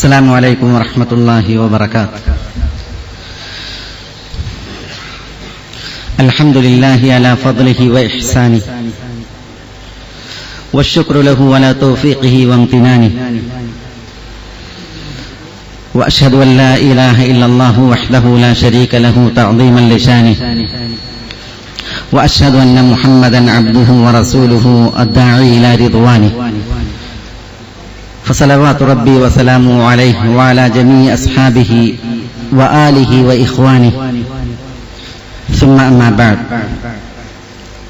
السلام عليكم ورحمة الله وبركاته. الحمد لله على فضله وإحسانه والشكر له على توفيقه وامتنانه. وأشهد أن لا إله إلا الله وحده لا شريك له تعظيما لشانه. وأشهد أن محمدا عبده ورسوله الداعي إلى رضوانه. فصلوات ربي وسلامه عليه وعلى جميع أصحابه وآله وإخوانه ثم أما بعد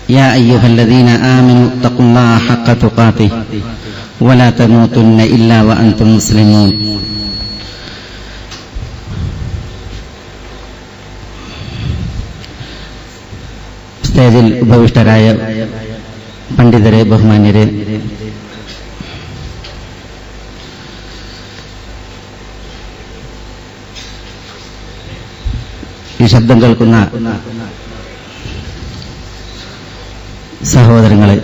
يا أيها الذين آمنوا اتقوا الله حق تقاته ولا تموتن إلا وأنتم مسلمون സ്റ്റേജിൽ ഉപവിഷ്ടരായ പണ്ഡിതരെ ബഹുമാന്യരെ ഈ ശബ്ദം കേൾക്കുന്ന സഹോദരങ്ങളെ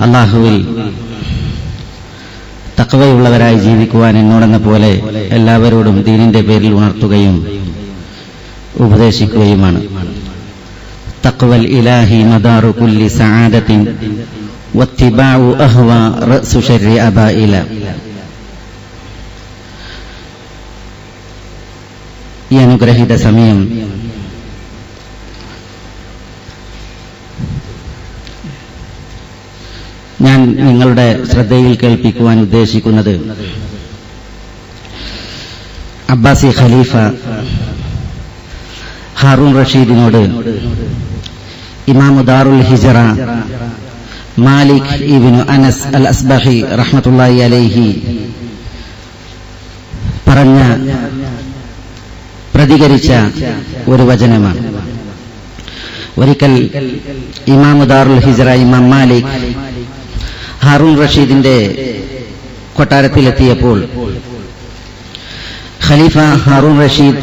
അള്ളാഹുവിൽ തക്കവയുള്ളവരായി ജീവിക്കുവാൻ എന്നോടെന്ന പോലെ എല്ലാവരോടും ദീനിന്റെ പേരിൽ ഉണർത്തുകയും ഉപദേശിക്കുകയുമാണ്. തക്കവൽ ഇലാഹി മദാറു കുല്ലി സആദത്തിൻ വത്തിബാഉ അഹ്വ റഅ്സു ശർരി അബായില ഈ അനുഗ്രഹീത സമയം. ഞാൻ നിങ്ങളുടെ ശ്രദ്ധയിൽ കേൾപ്പിക്കുവാൻ ഉദ്ദേശിക്കുന്നത് അബ്ബാസി ഖലീഫ ഹാറൂൺ റഷീദിനോട് ഇമാമുദാറുൽ ഹിജറ മാലിക് ഇബിനു അനസ് അൽ അസ്ബഹി റഹ്മത്തുള്ളാഹി അലൈഹി പറഞ്ഞ പ്രതികരിച്ച ഒരു വചനമാണ്. ഒരിക്കൽ ഇമാമു ദാറുൽ ഹിജറ ഇമാം മാലിക് ഹാറൂൺ റഷീദിന്റെ കൊട്ടാരത്തിലെത്തിയപ്പോൾ ഖലീഫ ഹാറൂൺ റഷീദ്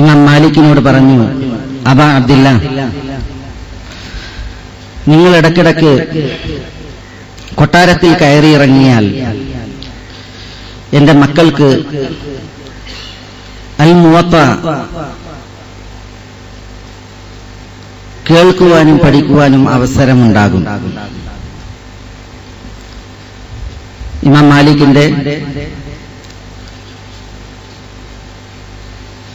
ഇമാം മാലിക്കിനോട് പറഞ്ഞു അബ അബ്ദില്ല നിങ്ങൾ ഇടയ്ക്കിടയ്ക്ക് കൊട്ടാരത്തിൽ കയറിയിറങ്ങിയാൽ എന്റെ മക്കൾക്ക് അൽ മുവത്ത കേൾക്കുവാനും പഠിക്കുവാനും അവസരമുണ്ടാകും. ഇമാം മാലിക്കിന്റെ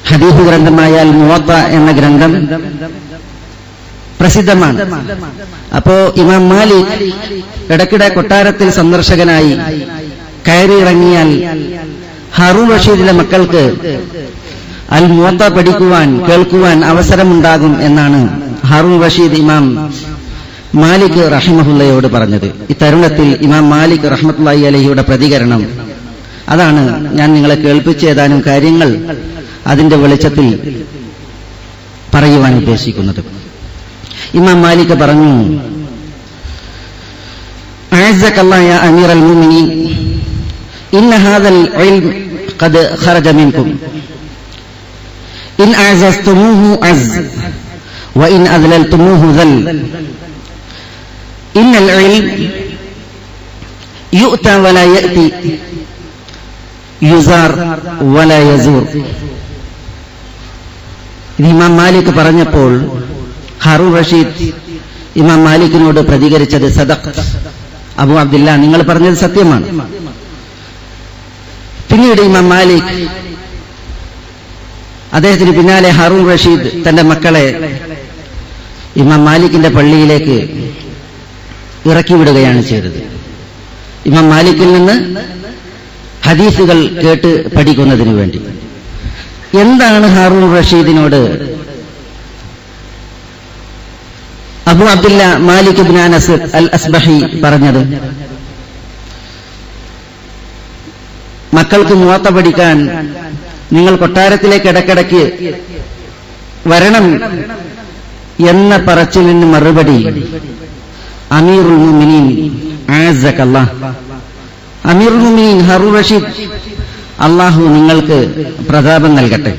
ഹദീഫ് ഗ്രന്ഥമായാൽ മുവത്ത എന്ന ഗ്രന്ഥം പ്രസിദ്ധമാണ്. അപ്പോ ഇമാം മാലിക് ഇടയ്ക്കിടെ കൊട്ടാരത്തിൽ സന്ദർശകനായി കയറിയിറങ്ങിയാൽ ഹറൂൺ റഷീദിന്റെ മക്കൾക്ക് അൽ മൂത്ത പഠിക്കുവാൻ കേൾക്കുവാൻ അവസരമുണ്ടാകും എന്നാണ് ഹറൂൺ റഷീദ് ഇമാം മാലിക് റഹിമഹുല്ലയോട് പറഞ്ഞത്. ഈ തരുണത്തിൽ ഇമാം മാലിക് റഹ്മത്തുല്ലായി അലഹിയുടെ പ്രതികരണം അതാണ് ഞാൻ നിങ്ങളെ കേൾപ്പിച്ച ഏതാനും കാര്യങ്ങൾ അതിന്റെ വെളിച്ചത്തിൽ പറയുവാൻ ഉദ്ദേശിക്കുന്നത്. ഇമാം മാലിക് പറഞ്ഞു أعزك الله يا أمير المؤمنين إن هذا العلم قد خرج منكم إن أعززتموه عز وإن أذللتموه ذل إن العلم يؤتى ولا يأتي യുസാർ വല യസൂർ ഇത് ഇമാം മാലിക് പറഞ്ഞപ്പോൾ ഹറൂൺ റഷീദ് ഇമാം മാലിക്കിനോട് പ്രതികരിച്ചത് സദഖ്. അബു അബ്ദില്ല നിങ്ങൾ പറഞ്ഞത് സത്യമാണ്. പിന്നീട് ഇമാം മാലിക് അദ്ദേഹത്തിന് പിന്നാലെ ഹാറൂൺ റഷീദ് തന്റെ മക്കളെ ഇമാം മാലിക്കിന്റെ പള്ളിയിലേക്ക് ഇറക്കി വിടുകയാണ് ചെയ്തത്. ഇമാം മാലിക്കിൽ നിന്ന് ഹദീസുകൾ കേട്ട് പഠിക്കുന്നതിന് വേണ്ടി. എന്താണ് Haroon റഷീദിനോട് Abu Abdullah Malik bin Anas al Asbahi പറഞ്ഞത്. മക്കൾക്ക് മൂത്ത പഠിക്കാൻ നിങ്ങൾ കൊട്ടാരത്തിലേക്ക് ഇടക്കിടയ്ക്ക് വരണം എന്ന പറച്ചിലിന് മറുപടി. അമീറുൽ മുമിനീൻ ആസക്കല്ലാ അമീറുൽ മുമിനീൻ ഹറു റഷീദ് അള്ളാഹു നിങ്ങൾക്ക് പ്രതാപം നൽകട്ടെ.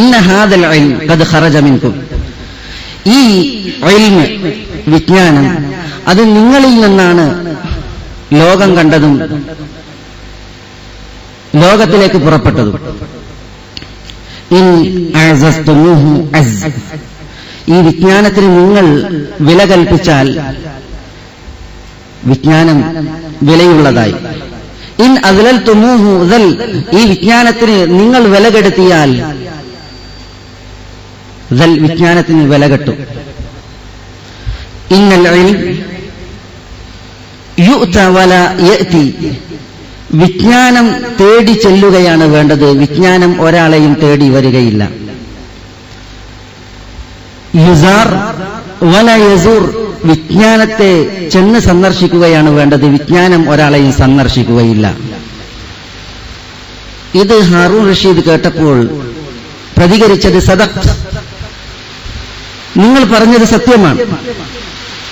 ഇന്ന ഹാദൽ ഖദ് ഖറജ മിൻകും. ഈ ഇൽമ് വിജ്ഞാനം അത് നിങ്ങളിൽ നിന്നാണ് ലോകം കണ്ടതും ലോകത്തിലേക്ക് പുറപ്പെട്ടതും. ഈ വിജ്ഞാനത്തിന് നിങ്ങൾ വില കൽപ്പിച്ചാൽ വിജ്ഞാനം വിലയുള്ളതായി ഇൻ അതിലൽ തുമൂഹു ഈ വിജ്ഞാനത്തിന് നിങ്ങൾ വില കെടുത്തിയാൽ വിജ്ഞാനത്തിന് വില കെട്ടും. ഇന്നൽ വിജ്ഞാനം തേടി ചെല്ലുകയാണ് വേണ്ടത്. വിജ്ഞാനം ഒരാളെയും തേടി വരികയില്ല. യസൂർ വിജ്ഞാനത്തെ ചെന്ന് സന്ദർശിക്കുകയാണ് വേണ്ടത്. വിജ്ഞാനം ഒരാളെയും സന്ദർശിക്കുകയില്ല. ഇത് ഹാറൂൺ റഷീദ് കേട്ടപ്പോൾ പ്രതികരിച്ചത് സദക് നിങ്ങൾ പറഞ്ഞത് സത്യമാണ്.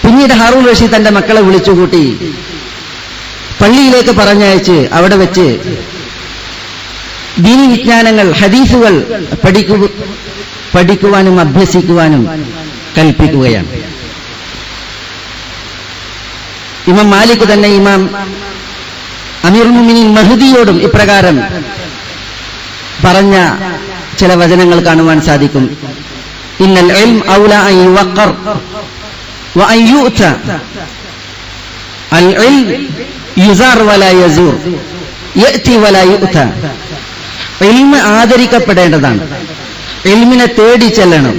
പിന്നീട് ഹാറൂൺ റഷീദ് തന്റെ മക്കളെ വിളിച്ചുകൂട്ടി. പള്ളിയിലേക്ക് പറഞ്ഞയച്ച് അവിടെ വെച്ച് ദീനി വിജ്ഞാനങ്ങൾ ഹദീസുകൾ പഠിക്കു പഠിക്കുവാനും അഭ്യസിക്കുവാനും കൽപ്പിക്കുകയാണ്. ഇമാം മാലിക് തന്നെ ഇമാം അമീർ മുമിനി മഹദിയോടും ഇപ്രകാരം പറഞ്ഞ ചില വചനങ്ങൾ കാണുവാൻ സാധിക്കും. ഇന്നൽ العلم ഔല അൻ يوقر വ يؤتى. العلم يزار ولا يزور ياتي ولا يؤتى. ഇൽമ് ആദരിക്കപ്പെടേണ്ടതാണ്. ഇൽമിനെ തേടി ചെല്ലണം.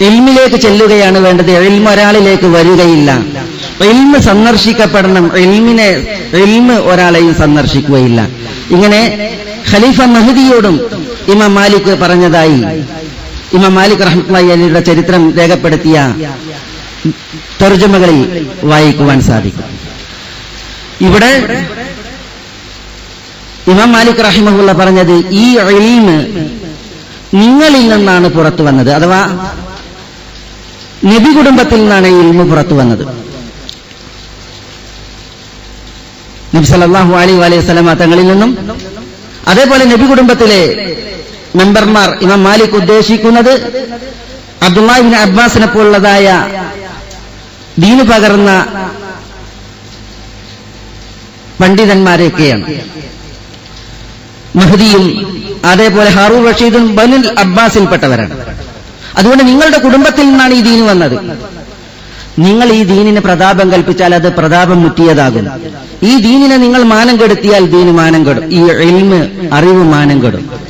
ഇൽമിലേക്ക് ചെല്ലുകയാണ് വേണ്ടത്. ഇൽമ ഒരാളിലേക്ക് വരികയില്ല. ഇൽമ സന്ദർശിക്കപ്പെടണം. ഇൽമിനെ ഇൽമ ഒരാളെയും സന്ദർശിക്കുകയില്ല. ഇങ്ങനെ ഖലീഫ മഹദിയോടും ഇമാം മാലിക് പറഞ്ഞതായി. ഇമാം മാലിക് അലിയുടെ ചരിത്രം രേഖപ്പെടുത്തിയ തർജമകളിൽ വായിക്കുവാൻ സാധിക്കും. ഇവിടെ ഇമാം മാലിക് റഹിമഹുള്ള പറഞ്ഞത് ഈ ഇൽമ് നിങ്ങളിൽ നിന്നാണ് പുറത്തു വന്നത് അഥവാ നബി കുടുംബത്തിൽ നിന്നാണ് ഈ ഇൽമ പുറത്തു വന്നത്. നബി സല്ലല്ലാഹു അലൈഹി അലൈഹി സ്വലമ തങ്ങളിൽ നിന്നും അതേപോലെ നബി കുടുംബത്തിലെ മെമ്പർമാർ ഇമാം മാലിക് ഉദ്ദേശിക്കുന്നത് അബ്ദുല്ലാഹിബിൻ അബ്ബാസിനെ പോലുള്ളതായ ദീന് പകർന്ന പണ്ഡിതന്മാരെയൊക്കെയാണ്. മഹദിയും അതേപോലെ ഹാറൂർ റഷീദും ബനുൽ അബ്ബാസിൽപ്പെട്ടവരാണ്. അതുകൊണ്ട് നിങ്ങളുടെ കുടുംബത്തിൽ നിന്നാണ് ഈ ദീന് വന്നത്. നിങ്ങൾ ഈ ദീനിന് പ്രതാപം കൽപ്പിച്ചാൽ അത് പ്രതാപം മുറ്റിയതാകും. ഈ ദീനിനെ നിങ്ങൾ മാനം കെടുത്തിയാൽ ദീന് മാനം കെടും. ഈ എൽമ് അറിവ് മാനം കെടും.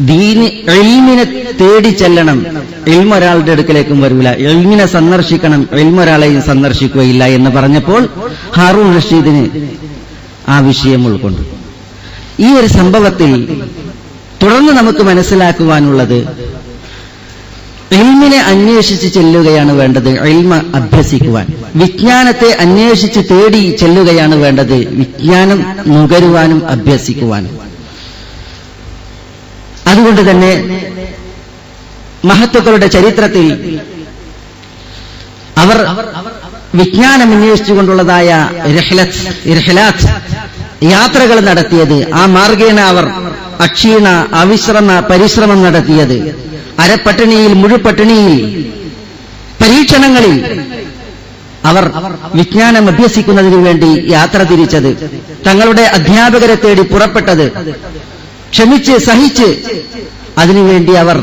ദീന് എൽമിനെ തേടി ചെല്ലണം. എൽമൊരാളുടെ അടുക്കലേക്കും വരൂല. എൽമിനെ സന്ദർശിക്കണം. എൽമൊരാളെയും സന്ദർശിക്കുകയില്ല എന്ന് പറഞ്ഞപ്പോൾ ഹാറൂൺ റഷീദിന് ആ വിഷയം ഉൾക്കൊണ്ടു. ഈ ഒരു സംഭവത്തിൽ തുടർന്ന് നമുക്ക് മനസ്സിലാക്കുവാനുള്ളത് എൽമിനെ അന്വേഷിച്ച് ചെല്ലുകയാണ് വേണ്ടത് എൽമ അഭ്യസിക്കുവാൻ. വിജ്ഞാനത്തെ അന്വേഷിച്ച് തേടി ചെല്ലുകയാണ് വേണ്ടത് വിജ്ഞാനം നുകരുവാനും അഭ്യസിക്കുവാനും. അതുകൊണ്ട് തന്നെ മഹത്തുക്കളുടെ ചരിത്രത്തിൽ അവർ വിജ്ഞാനം അന്വേഷിച്ചുകൊണ്ടുള്ളതായ യാത്രകൾ നടത്തിയത് ആ മാർഗേണ അവർ അക്ഷീണ അവിശ്രമ പരിശ്രമം നടത്തിയത്. അരപ്പട്ടിണിയിൽ മുഴുപട്ടിണിയിൽ പരീക്ഷണങ്ങളിൽ അവർ വിജ്ഞാനം അഭ്യസിക്കുന്നതിനു വേണ്ടി യാത്ര തിരിച്ചത്. തങ്ങളുടെ അധ്യാപകരെ തേടി പുറപ്പെട്ടത് ക്ഷമിച്ച് സഹിച്ച് അതിനുവേണ്ടി അവർ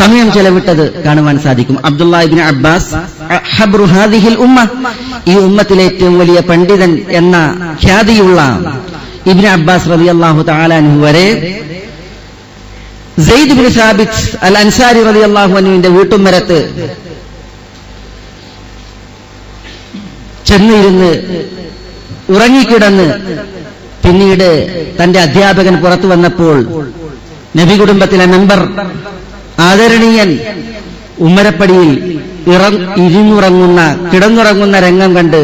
സമയം ചെലവിട്ടത് കാണുവാൻ സാധിക്കും. അബ്ദുല്ലാഹിബിൻ അബ്ബാസ് ഉമ്മ. ഈ ഉമ്മത്തിലെ ഏറ്റവും വലിയ പണ്ഡിതൻ എന്ന ഖ്യാതിയുള്ള ഇബിൻ അബ്ബാസ് റബി അള്ളാഹു താലാൻഹു വരെ Zaid bin Thabit al Ansari റബി അള്ളാഹു അനുവിന്റെ വീട്ടുമരത്ത് ചെന്നിരുന്ന് ഉറങ്ങിക്കിടന്ന് പിന്നീട് തന്റെ അധ്യാപകൻ പുറത്തു വന്നപ്പോൾ നബി കുടുംബത്തിലെ മെമ്പർ ആദരണീയൻ ഉമ്മരപ്പടിയിൽ ഇരുന്നുറങ്ങുന്ന കിടന്നുറങ്ങുന്ന രംഗം കണ്ട്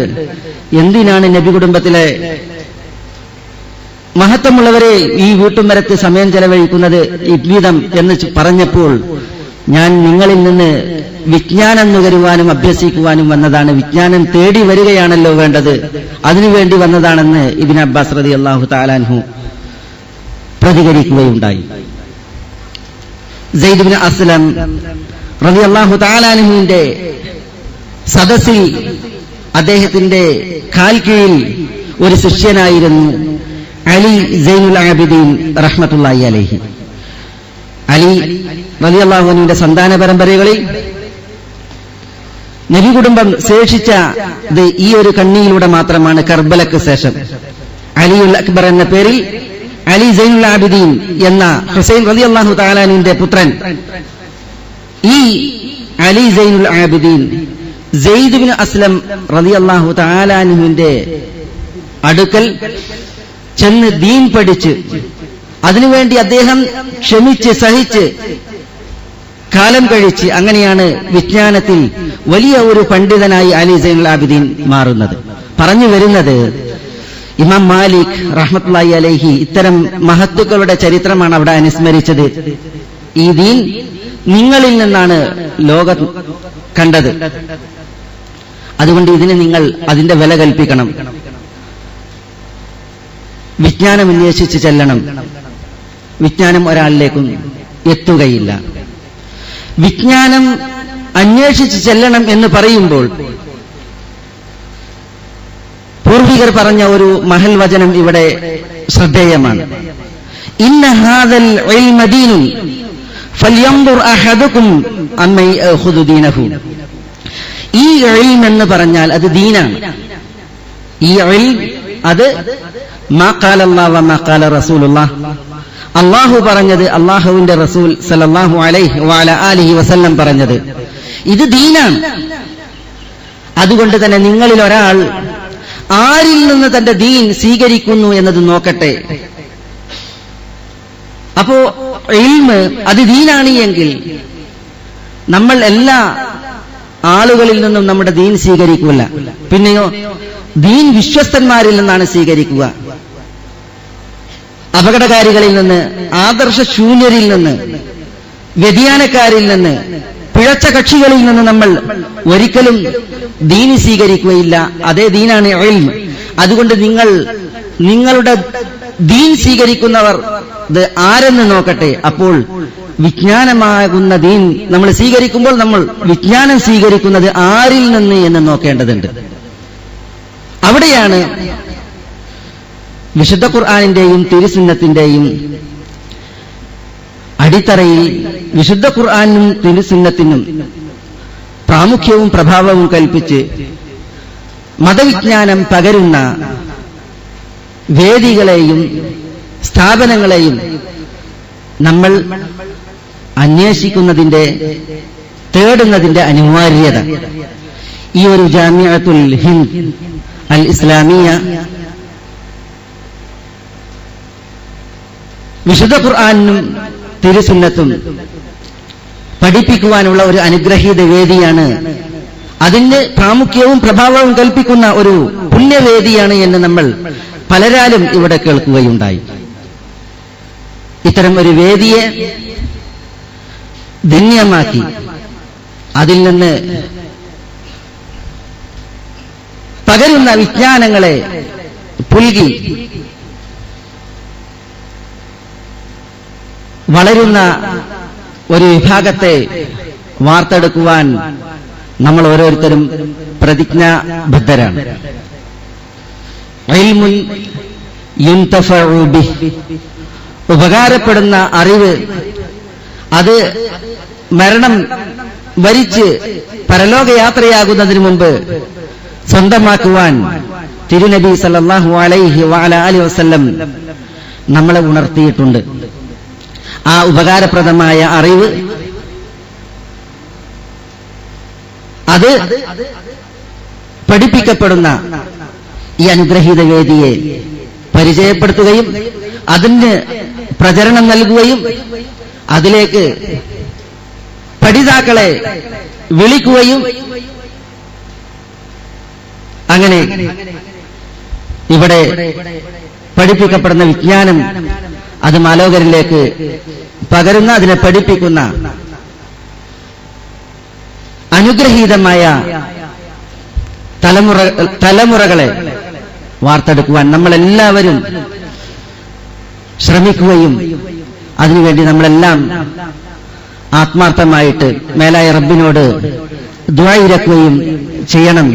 എന്തിനാണ് നബി കുടുംബത്തിലെ മഹത്വമുള്ളവരെ ഈ വീട്ടുമരത്ത് സമയം ചെലവഴിക്കുന്നത് ഇவ்விധം എന്ന് പറഞ്ഞപ്പോൾ ഞാൻ നിങ്ങളിൽ നിന്ന് വിജ്ഞാനം നുകരുവാനും അഭ്യസിക്കുവാനും വന്നതാണ്. വിജ്ഞാനം തേടി വരികയാണല്ലോ വേണ്ടത്. അതിനുവേണ്ടി വന്നതാണെന്ന് ഇബിൻ അബ്ബാസ് റതി അള്ളാഹു താലാൻഹു പ്രതികരിക്കുകയുണ്ടായി. സെയ്ദുബിൻ അസ്ലം റതി അള്ളാഹു താലാൻഹുവിന്റെ സദസ്സിൽ അദ്ദേഹത്തിന്റെ കാൽ കീഴിൽ ഒരു ശിഷ്യനായിരുന്നു അലി സൈനുൽ ആബിദീൻ റഹ്മത്തുള്ളാഹി അലൈഹി. അലി റളിയല്ലാഹുവിന്റെ സന്താന പരമ്പരകളിൽ നബി കുടുംബം ശേഷിച്ച ഈ ഒരു കണ്ണിയിലൂടെ മാത്രമാണ് കർബലക്ക് ശേഷം. അലിയുൽ അക്ബർ എന്ന പേരിൽ അലി സൈനുൽ ആബിദീൻ എന്ന ഹുസൈൻ റതി അള്ളാഹു താലാനുവിന്റെ പുത്രൻ ഈ അലി ജൈനുൽ ആബിദീൻ ജെയ്ദുബിൻ അസ്ലം റതി അള്ളാഹു താലാനുവിന്റെ അടുക്കൽ ചെന്ന് ദീൻ പഠിച്ച് അതിനുവേണ്ടി അദ്ദേഹം ക്ഷമിച്ച് സഹിച്ച് കാലം കഴിച്ച് അങ്ങനെയാണ് വിജ്ഞാനത്തിൽ വലിയ ഒരു പണ്ഡിതനായി അലി സൈനുൽ ആബിദീൻ മാറുന്നത്. പറഞ്ഞു വരുന്നത് ഇമാം മാലിക് റഹ്മത്തുള്ളാഹി അലഹി ഇത്തരം മഹത്തുക്കളുടെ ചരിത്രമാണ് അവിടെ അനുസ്മരിച്ചത്. ഈ ദീൻ നിങ്ങളിൽ നിന്നാണ് ലോകം കണ്ടത്. അതുകൊണ്ട് ഇതിന് നിങ്ങൾ അതിന്റെ വില കൽപ്പിക്കണം. വിജ്ഞാനം അന്വേഷിച്ച് ചെല്ലണം. വിജ്ഞാനം ഒരാളിലേക്കും എത്തുകയില്ല. വിജ്ഞാനം അന്വേഷിച്ച് ചെല്ലണം എന്ന് പറയുമ്പോൾ പൂർവികർ പറഞ്ഞ ഒരു മഹൽ വചനം ഇവിടെ ശ്രദ്ധേയമാണ്. ഇന്ന ഹാദൽ ഈ എന്ന് പറഞ്ഞാൽ അത് ദീനാണ്. ഈ അത് മാ മാക്കാല അല്ലാഹു അള്ളാഹു പറഞ്ഞത് അള്ളാഹുവിന്റെ റസൂൽ സല്ലല്ലാഹു അലൈഹി വാല അലിഹി വസല്ലം പറഞ്ഞത്. ഇത് ദീനാണ്. അതുകൊണ്ട് തന്നെ നിങ്ങളിൽ ഒരാൾ ആരിൽ നിന്ന് തന്റെ ദീൻ സ്വീകരിക്കുന്നു എന്നത് നോക്കട്ടെ. അപ്പോ ഇൽമ് അത് ദീനാണ് എങ്കിൽ നമ്മൾ എല്ലാ ആളുകളിൽ നിന്നും നമ്മുടെ ദീൻ സ്വീകരിക്കില്ല പിന്നെയോ ദീൻ വിശ്വസ്തന്മാരിൽ നിന്നാണ് സ്വീകരിക്കുക. അപകടകാരികളിൽ നിന്ന് ആദർശ ശൂന്യരിൽ നിന്ന് വ്യതിയാനക്കാരിൽ നിന്ന് പിഴച്ച കക്ഷികളിൽ നിന്ന് നമ്മൾ ഒരിക്കലും ദീനി സ്വീകരിക്കുകയില്ല. അതേ ദീനാണ് ഇൽം അതുകൊണ്ട് നിങ്ങൾ നിങ്ങളുടെ ദീൻ സ്വീകരിക്കുന്നവർ ആരെന്ന് നോക്കട്ടെ. അപ്പോൾ വിജ്ഞാനമാകുന്ന ദീൻ നമ്മൾ സ്വീകരിക്കുമ്പോൾ നമ്മൾ വിജ്ഞാനം സ്വീകരിക്കുന്നത് ആരിൽ നിന്ന് എന്ന് നോക്കേണ്ടതുണ്ട്. അവിടെയാണ് വിശുദ്ധ ഖുർആാനിന്റെയും തിരുസുന്നത്തിന്റെയും അടിത്തറയിൽ വിശുദ്ധ ഖുർആാനും തിരുസുന്നത്തിനും പ്രാമുഖ്യവും പ്രഭാവവും കൽപ്പിച്ച് മതവിജ്ഞാനം പകരുന്ന വേദികളെയും സ്ഥാപനങ്ങളെയും നമ്മൾ അന്വേഷിക്കുന്നതിന്റെ തേടുന്നതിന്റെ അനിവാര്യത. ഈ ഒരു ജാമ്യത്തുൽ ഹിന്ദ് അൽ ഇസ്ലാമിയ വിശുദ്ധ ഖുർആാനും തിരുസുന്നത്തും പഠിപ്പിക്കുവാനുള്ള ഒരു അനുഗ്രഹീത വേദിയാണ്. അതിന് പ്രാമുഖ്യവും പ്രഭാവവും കൽപ്പിക്കുന്ന ഒരു പുണ്യവേദിയാണ് എന്ന് നമ്മൾ പലരാലും ഇവിടെ കേൾക്കുകയുണ്ടായി. ഇത്തരം ഒരു വേദിയെ ധന്യമാക്കി അതിൽ നിന്ന് പകരുന്ന വിജ്ഞാനങ്ങളെ പുൽകി വളരുന്ന ഒരു വിഭാഗത്തെ വാർത്തെടുക്കുവാൻ നമ്മൾ ഓരോരുത്തരും പ്രതിജ്ഞാബദ്ധരാണ്. ഉപകാരപ്പെടുന്ന അറിവ് അത് മരണം വരിച്ച് പരലോകയാത്രയാകുന്നതിന് മുമ്പ് സ്വന്തമാക്കുവാൻ തിരുനബി സല്ലാഹു അലൈഹി വാല അലി വസ്ല്ലം നമ്മളെ ഉണർത്തിയിട്ടുണ്ട് ആ ഉപകാരപ്രദമായ അറിവ്. അത് പഠിപ്പിക്കപ്പെടുന്ന ഈ അനുഗ്രഹീത വേദിയെ പരിചയപ്പെടുത്തുകയും അതിന് പ്രചരണം നൽകുകയും അതിലേക്ക് പഠിതാക്കളെ വിളിക്കുകയും അങ്ങനെ ഇവിടെ പഠിപ്പിക്കപ്പെടുന്ന വിജ്ഞാനം അത് മാലോകരിലേക്ക് പകരുന്ന അതിനെ പഠിപ്പിക്കുന്ന അനുഗ്രഹീതമായ തലമുറ തലമുറകളെ വാർത്തെടുക്കുവാൻ നമ്മളെല്ലാവരും ശ്രമിക്കുകയും അതിനുവേണ്ടി നമ്മളെല്ലാം ആത്മാർത്ഥമായിട്ട് മേലായ റബ്ബിനോട് ദ്വായിരക്കുകയും ചെയ്യണം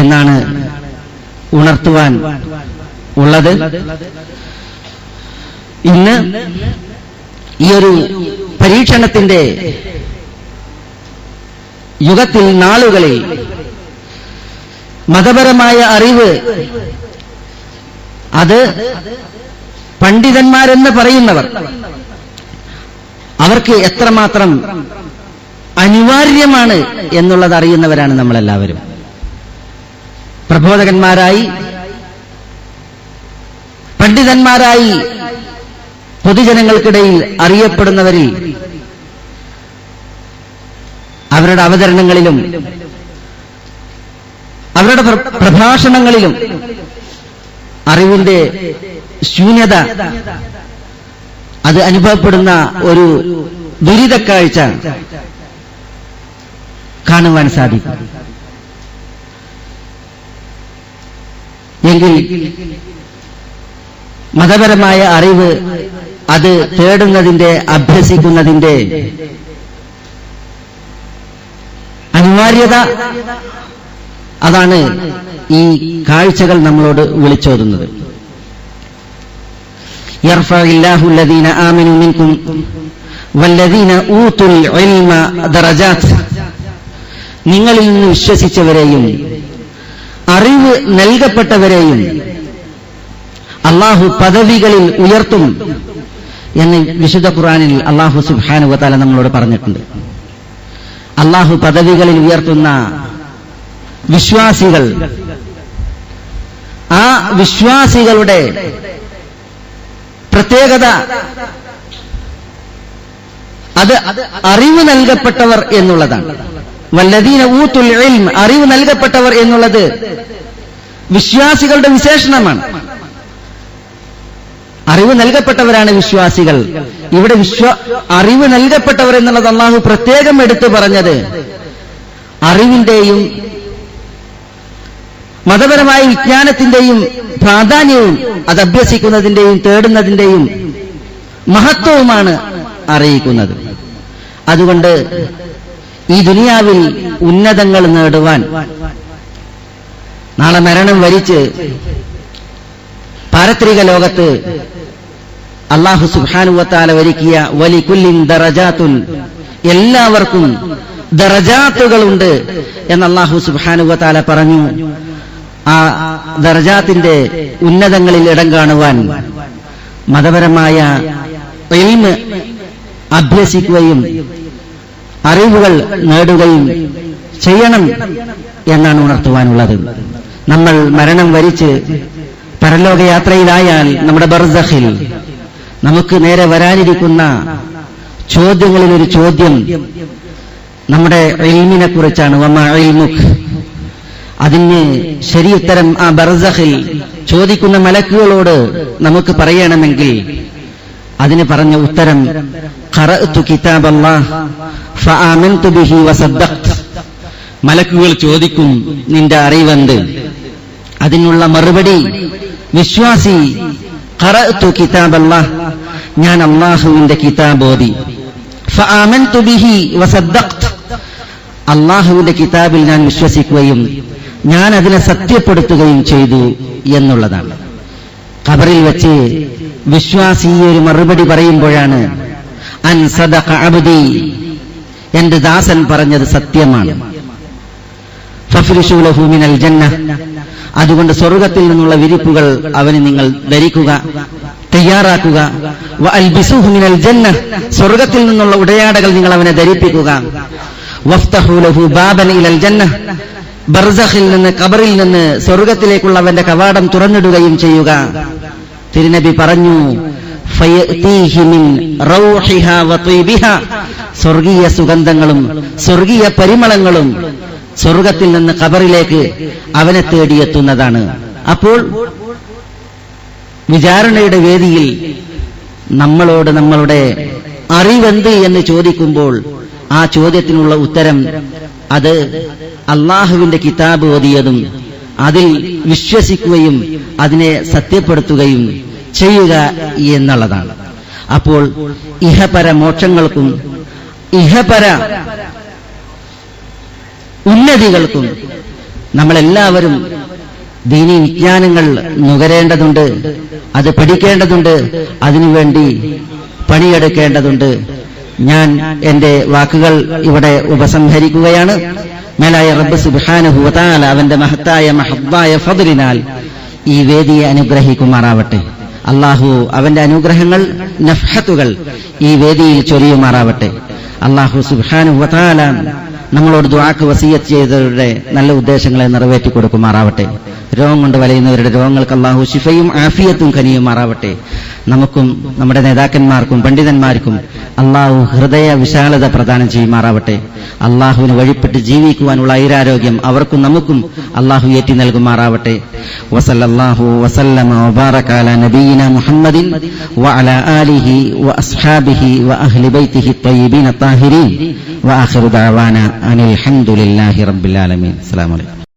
എന്നാണ് ഉണർത്തുവാൻ ഉള്ളത്. ഇന്ന് ഈ ഒരു പരീക്ഷണത്തിന്റെ യുഗത്തിൽ നാളുകളിൽ മതപരമായ അറിവ് അത് പണ്ഡിതന്മാരെന്ന് പറയുന്നവർ അവർക്ക് എത്രമാത്രം അനിവാര്യമാണ് എന്നുള്ളത് അറിയുന്നവരാണ് നമ്മളെല്ലാവരും. പ്രബോധകന്മാരായി പണ്ഡിതന്മാരായി പൊതുജനങ്ങൾക്കിടയിൽ അറിയപ്പെടുന്നവരിൽ അവരുടെ അവതരണങ്ങളിലും അവരുടെ പ്രഭാഷണങ്ങളിലും അറിവിന്റെ ശൂന്യത അത് അനുഭവപ്പെടുന്ന ഒരു ദുരിതക്കാഴ്ച കാണുവാൻ സാധിക്കും. എങ്കിൽ മതപരമായ അറിവ് അത് തേടുന്നതിന്റെ അഭ്യസിക്കുന്നതിന്റെ അനിവാര്യത. അതാണ് ഈ കാഴ്ചകൾ നമ്മളോട് വിളിച്ചോതുന്നത്. നിങ്ങളിൽ നിന്ന് വിശ്വസിച്ചവരെയും അറിവ് നൽകപ്പെട്ടവരെയും അള്ളാഹു പദവികളിൽ ഉയർത്തും. എന്ന് വിശുദ്ധ ഖുറാനിൽ അള്ളാഹു സുബാനുവത്താല നമ്മളോട് പറഞ്ഞിട്ടുണ്ട്. അള്ളാഹു പദവികളിൽ ഉയർത്തുന്ന വിശ്വാസികൾ ആ വിശ്വാസികളുടെ പ്രത്യേകത അത് അറിവ് നൽകപ്പെട്ടവർ എന്നുള്ളതാണ്. വല്ലദീന ഊത്തുൽ അറിവ് നൽകപ്പെട്ടവർ എന്നുള്ളത് വിശ്വാസികളുടെ വിശേഷണമാണ്. അറിവ് നൽകപ്പെട്ടവരാണ് വിശ്വാസികൾ. ഇവിടെ വിശ്വ അറിവ് നൽകപ്പെട്ടവർ എന്നുള്ളത് അള്ളാഹു പ്രത്യേകം എടുത്തു പറഞ്ഞത്. അറിവിന്റെയും മതപരമായ വിജ്ഞാനത്തിന്റെയും പ്രാധാന്യവും അത് അഭ്യസിക്കുന്നതിന്റെയും തേടുന്നതിന്റെയും മഹത്വവുമാണ് അറിയിക്കുന്നത്. അതുകൊണ്ട് ഈ ദുനിയാവിൽ ഉന്നതങ്ങൾ നേടുവാൻ നാളെ മരണം വരിച്ച് പാരത്രിക ലോകത്ത് അള്ളാഹു സുഹാനുവത്താല ഒരുക്കിയ വലി കുല്ലിൻ ദറജാത്തുൻ. എല്ലാവർക്കും ദറജാത്തുകളുണ്ട് എന്ന് അള്ളാഹു സുഹാനുവത്താല പറഞ്ഞു. ആ ദർജാത്തിന്റെ ഉന്നതങ്ങളിൽ ഇടം കാണുവാൻ മതപരമായ എൽമ് അഭ്യസിക്കുകയും അറിവുകൾ നേടുകയും ചെയ്യണം എന്നാണ് ഉണർത്തുവാനുള്ളത്. നമ്മൾ മരണം വരിച്ച് പരലോകയാത്രയിലായാൽ നമ്മുടെ ബർസഖിൽ നമുക്ക് നേരെ വരാനിരിക്കുന്ന ചോദ്യങ്ങളിൽ ഒരു ചോദ്യം നമ്മുടെ റെയിമിനെ കുറിച്ചാണ്. അതിന് ശരിയുത്തരം ആ ബർസഹിൽ ചോദിക്കുന്ന മലക്കുകളോട് നമുക്ക് പറയണമെങ്കിൽ അതിന് പറഞ്ഞ ഉത്തരം മലക്കുകൾ ചോദിക്കും നിന്റെ അറിവെന്ത് അതിനുള്ള മറുപടി വിശ്വാസി ഖറഅ്തു കിതാബല്ലാഹ് ഞാൻ അള്ളാഹുവിന്റെ കിതാബ് ഓതി ഫആമൻതു ബിഹി വസദ്ദഖ്തു. അള്ളാഹുവിന്റെ കിതാബിൽ ഞാൻ വിശ്വസിക്കുകയും ഞാൻ അതിനെ സത്യപ്പെടുത്തുകയും ചെയ്തു എന്നുള്ളതാണ്. ഖബറിൽ വെച്ച് വിശ്വാസി ഒരു മറുപടി പറയുമ്പോഴാണ് അൻ സദഖ അബ്ദി. എന്റെ ദാസൻ പറഞ്ഞത് സത്യമാണ്. ഫഫ്രിഷു ലഹു മിനൽ ജന്ന. അതുകൊണ്ട് സ്വർഗത്തിൽ നിന്നുള്ള വിരിപ്പുകൾ അവന് നിങ്ങൾ ധരിക്കുക തയ്യാറാക്കുക. സ്വർഗത്തിൽ നിന്നുള്ള ഉടയാടകൾ നിങ്ങൾ അവനെ ധരിപ്പിക്കുക. വഫ്തഹു ലഹു ബാബൻ ഇലൽ ബർസഖിൽ നിന്ന് കബറിൽ നിന്ന് സ്വർഗത്തിലേക്കുള്ള അവന്റെ കവാടം തുറന്നിടുകയും ചെയ്യുക. തിരുനബി പറഞ്ഞു സ്വർഗീയ സുഗന്ധങ്ങളും സ്വർഗീയ പരിമളങ്ങളും സ്വർഗത്തിൽ നിന്ന് ഖബറിലേക്ക് അവനെ തേടിയെത്തുന്നതാണ്. അപ്പോൾ വിചാരണയുടെ വേദിയിൽ നമ്മളോട് നമ്മളുടെ അറിവെന്ത് എന്ന് ചോദിക്കുമ്പോൾ ആ ചോദ്യത്തിനുള്ള ഉത്തരം അത് അള്ളാഹുവിന്റെ കിതാബ് ഓതിയതും അതിൽ വിശ്വസിക്കുകയും അതിനെ സത്യപ്പെടുത്തുകയും ചെയ്യുക എന്നുള്ളതാണ്. അപ്പോൾ ഇഹപര മോക്ഷങ്ങൾക്കും ഇഹപര ഉന്നതികൾക്കും നമ്മളെല്ലാവരും ദീനി വിജ്ഞാനങ്ങൾ നുകരേണ്ടതുണ്ട് അത് പഠിക്കേണ്ടതുണ്ട് അതിനുവേണ്ടി പണിയെടുക്കേണ്ടതുണ്ട്. ഞാൻ എന്റെ വാക്കുകൾ ഇവിടെ ഉപസംഹരിക്കുകയാണ്. മേലായ റബ്ബ് സുബാനുഭൂതാൽ അവന്റെ മഹത്തായ മഹബായ ഫതിലിനാൽ ഈ വേദിയെ അനുഗ്രഹിക്കുമാറാവട്ടെ. അള്ളാഹു അവന്റെ അനുഗ്രഹങ്ങൾ നഫ്ഹത്തുകൾ ഈ വേദിയിൽ ചൊരിയുമാറാവട്ടെ. അള്ളാഹു സുബാനുഭൂതാല നമ്മളോട് ദുആക്ക് വസീയത്ത് ചെയ്തവരുടെ നല്ല ഉദ്ദേശങ്ങളെ നിറവേറ്റി കൊടുക്കുമാറാവട്ടെ രോഗം കൊണ്ട് വലയുന്നവരുടെ രോഗങ്ങൾക്ക് അള്ളാഹു ശിഫയും ആഫിയത്തും കനിയുമാറാവട്ടെ നമുക്കും നമ്മുടെ നേതാക്കന്മാർക്കും പണ്ഡിതന്മാർക്കും അള്ളാഹു ഹൃദയ വിശാലത പ്രദാനം ചെയ്യുമാറാവട്ടെ അള്ളാഹുവിന് വഴിപ്പെട്ട് ജീവിക്കുവാനുള്ള ഐരാരോഗ്യം അവർക്കും നമുക്കും അള്ളാഹു ഏറ്റി നൽകുമാറാവട്ടെ വസല്ലല്ലാഹു വസല്ലമ വബാറക അലാ നബിയിന മുഹമ്മദിൻ വഅലാ ആലിഹി വഅസ്ഹാബിഹി വഅഹ്ലി ബൈത്തിഹി الطيبين الطاهرين وآخر دعوانا أن الحمد لله رب العالمين السلام عليكم